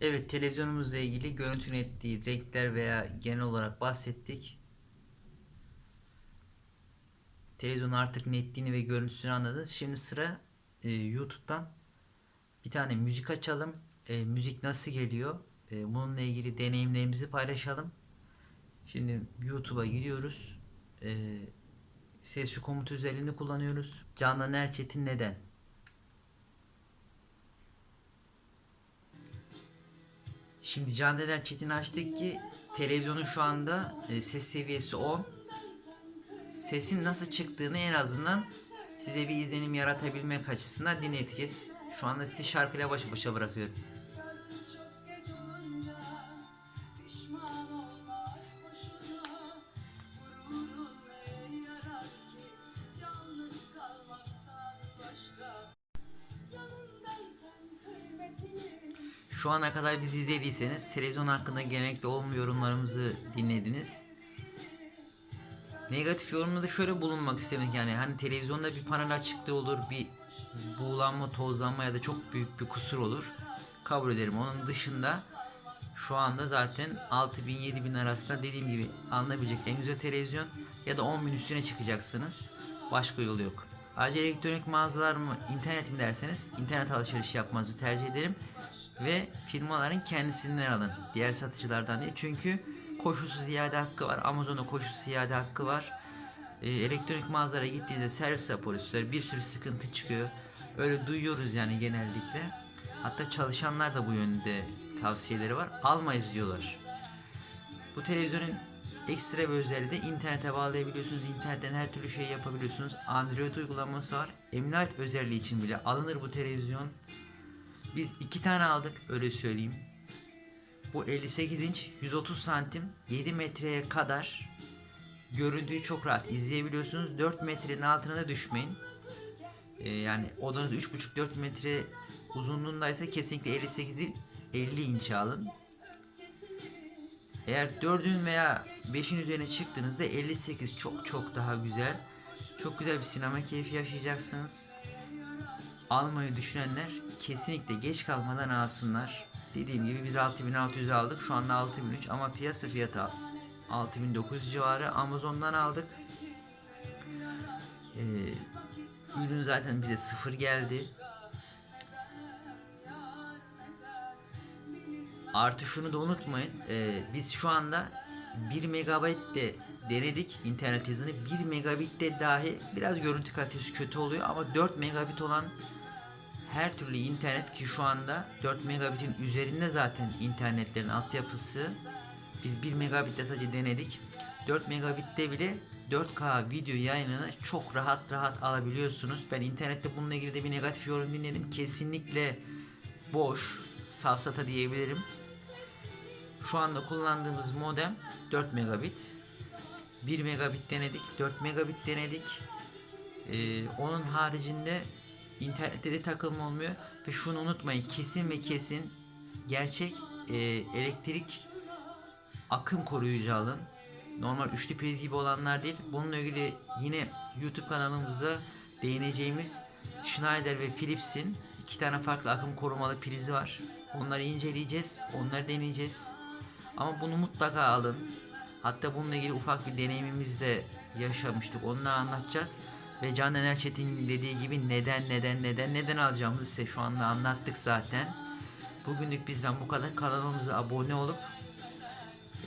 Evet televizyonumuzla ilgili görüntü netliği, renkler veya genel olarak bahsettik. Televizyonun artık netliğini ve görüntüsünü anladınız. Şimdi sıra e, YouTube'dan bir tane müzik açalım. E, müzik nasıl geliyor? E, bununla ilgili deneyimlerimizi paylaşalım. Şimdi YouTube'a gidiyoruz. E, sesli komut özelliğini kullanıyoruz. Canan Erçetin neden? Şimdi Can Deder Çetin açtık ki televizyonun şu anda e, ses seviyesi 10. Sesin nasıl çıktığını en azından size bir izlenim yaratabilmek açısından dinleteceğiz. Şu anda sizi şarkıyla baş başa bırakıyorum. Şu ana kadar bizi izlediyseniz televizyon hakkında genellikle olumlu yorumlarımızı dinlediniz. Negatif yorumda da şöyle bulunmak istedik yani hani televizyonda bir panel açıklığı olur bir buğulanma tozlanma ya da çok büyük bir kusur olur. Kabul ederim. Onun dışında şu anda zaten 6000 7000 arasında dediğim gibi alınabilecek en güzel televizyon ya da 10 bin üstüne çıkacaksınız. Başka yolu yok. Ayrıca elektronik mağazalar mı internet mi derseniz internet alışveriş yapmanızı tercih ederim. Ve firmaların kendisinden alın. Diğer satıcılardan değil. Çünkü koşulsuz iade hakkı var. Amazon'da koşulsuz iade hakkı var. Ee, elektronik mağazalara gittiğinizde servis raporu istiyor. Bir sürü sıkıntı çıkıyor. Öyle duyuyoruz yani genellikle. Hatta çalışanlar da bu yönde tavsiyeleri var. Almayız diyorlar. Bu televizyonun ekstra bir özelliği de internete bağlayabiliyorsunuz. İnternetten her türlü şey yapabiliyorsunuz. Android uygulaması var. Emniyet özelliği için bile alınır bu televizyon. Biz iki tane aldık öyle söyleyeyim. Bu 58 inç 130 santim 7 metreye kadar görüntüyü çok rahat izleyebiliyorsunuz. 4 metrenin altına da düşmeyin. Ee, yani odanız 3,5-4 metre uzunluğundaysa kesinlikle 58 değil 50 inçe alın. Eğer 4'ün veya 5'in üzerine çıktığınızda 58 çok çok daha güzel. Çok güzel bir sinema keyfi yaşayacaksınız. Almayı düşünenler kesinlikle geç kalmadan alsınlar. Dediğim gibi biz 6600 aldık. Şu anda 6003 ama piyasa fiyatı 6900 civarı. Amazon'dan aldık. Ee, ürün zaten bize sıfır geldi. Artı şunu da unutmayın. e, biz şu anda 1 megabit de denedik internet hızını. 1 megabit de dahi biraz görüntü kalitesi kötü oluyor ama 4 megabit olan her türlü internet ki şu anda 4 megabitin üzerinde zaten internetlerin altyapısı. Biz 1 megabitte sadece denedik. 4 megabitte bile 4K video yayınını çok rahat rahat alabiliyorsunuz. Ben internette bununla ilgili de bir negatif yorum dinledim. Kesinlikle boş, safsata diyebilirim. Şu anda kullandığımız modem 4 megabit. 1 megabit denedik, 4 megabit denedik. Ee, onun haricinde internette de takılma olmuyor. Ve şunu unutmayın kesin ve kesin gerçek e, elektrik akım koruyucu alın. Normal üçlü priz gibi olanlar değil. Bununla ilgili yine YouTube kanalımızda değineceğimiz Schneider ve Philips'in iki tane farklı akım korumalı prizi var. Onları inceleyeceğiz. Onları deneyeceğiz. Ama bunu mutlaka alın. Hatta bununla ilgili ufak bir deneyimimiz de yaşamıştık. Onları anlatacağız. Ve Can Dener Çetin'in dediği gibi neden neden neden neden alacağımızı size şu anda anlattık zaten. Bugünlük bizden bu kadar. Kanalımıza abone olup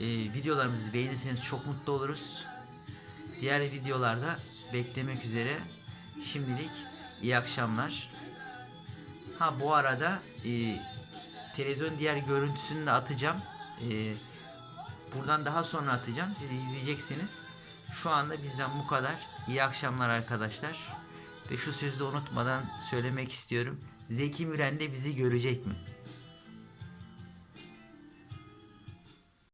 e, videolarımızı beğenirseniz çok mutlu oluruz. Diğer videolarda beklemek üzere. Şimdilik iyi akşamlar. Ha bu arada e, televizyon diğer görüntüsünü de atacağım. E, buradan daha sonra atacağım. Siz izleyeceksiniz. Şu anda bizden bu kadar. İyi akşamlar arkadaşlar. Ve şu sözü unutmadan söylemek istiyorum. Zeki Müren de bizi görecek mi?